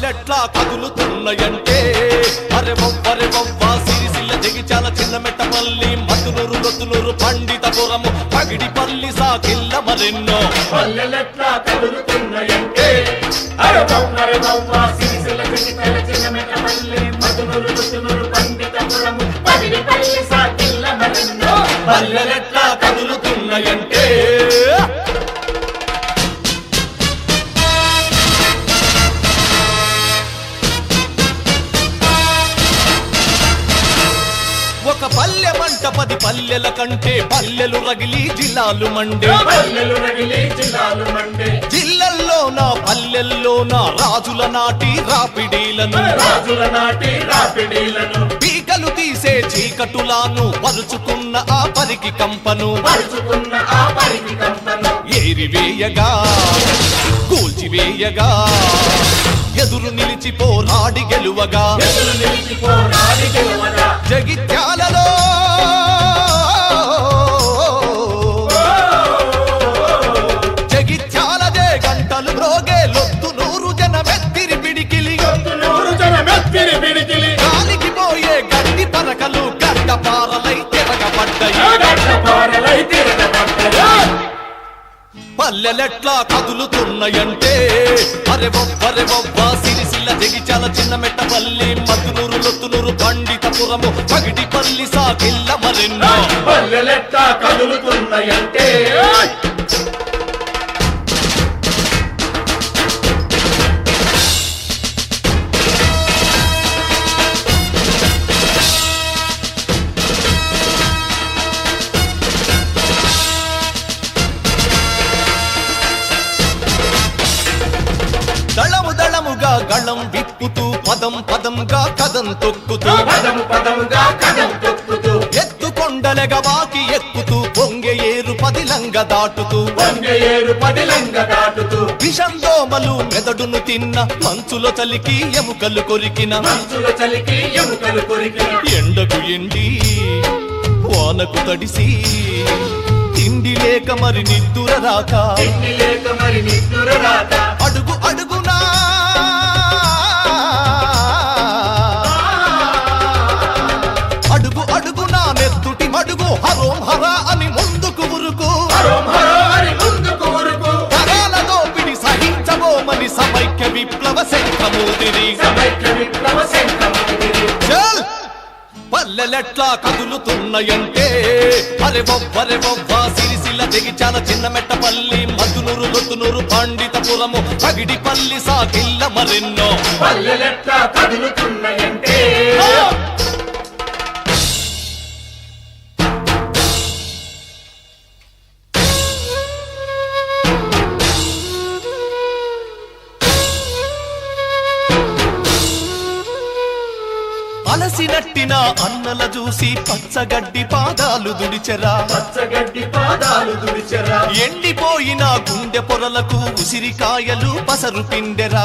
పల్లెలెట్లా కదులుతున్నాయంటే? అరే వవ్వరే వవ్వ సిరిసిల్ల జగిచాల చిన్న మెట్టపల్లి మతునూరు రొత్తులూరు పండితపురము పగిడి పల్లి సాకిల్ల మరెన్నో. పల్లెలెట్లా కదులుతున్నాయంటే? అరే బొమ్మరే బొమ్మ సిరిసిల్ల చిన్న చిన్న మెట్టపల్లి మధునురు రొత్తులూరు పండితపురము పగిడి పల్లి సాకిల్ల మరెన్నో. పల్లెలెట్లా కదులుతున్నాయంటే? పది పల్లెల కంటే పల్లెలు రగిలి జిల్లాలు మండే. పల్లెలు రగిలి జిల్లాలు మండే. జిల్లల్లో నా పల్లెల్లో నా రాజుల నాటి రాపిడీలను. రాజుల నాటి రాపిడీలను. పీకలు తీసే చీకటులాను పరుచుకున్న ఆ పరికి కంపను. పరుచుకున్న ఆ పరికి కంపను. ఏరివేయగా కూల్చివేయగా ఎదురు నిలిచి పోరాడి గెలువగా. ఎదురు నిలిచి పల్లెలెట్లా కదులుతున్నాయంటే? అరే బొబ్బరే బొబ్బ సిరిసిల్ల జగిచాల చిన్న మెట్టపల్లి మద్దునూరు లొత్తునూరు పండితపురము పగిడిపల్లి సాకిల్ల మరెన్నో. పల్లెలెట్లా కదులుతున్నాయంటే? గళం విప్పుతూ పదం పదంగా కదం తొక్కుతూ పదము పదముగా కదం తొక్కుతూ ఎత్తుకొండలెగ బాకి ఎక్కుతూ పొంగె ఏరు పదిలంగ దాటుతూ వంగ ఏరు పదిలంగ దాటుతూ విషం దోమలు మెదడును తిన్న మంచులో చలికి ఎముకలు కొరికిన మంచుల చలికి ఎముకలు కొరికి ఎండకు ఎండి వానకు తడిసి తిండి లేక మరి నిద్దుర రాక తిండి లేక మరి నిద్దుర రాత హరోం హరా అని ముందుకు ఉరుకు. తరాల దోపిడి సహించబోమని సమైక్య విప్లవ శంఖమూదిరి చల్! పల్లెలెట్లా కదులుతున్నాయంటే. అరే బొబ్బరే బొబ్బ సిరిసిల్ల జగిచాల చిన్న మెట్టపల్లి మధునూరు లొత్తునూరు పండితపురము పగిడిపల్లి సాకిల్ల మరెన్నో. పల్లెలెట్లా కదులుతున్నాయంటే. అలసినట్టిన అన్నల చూసి పచ్చగడ్డి పాదాలు దుడిచెరా పచ్చగడ్డి పాదాలు దుడిచెరా ఎండిపోయిన గుండె పొరలకు ఉసిరికాయలు పసరు పిండెరా.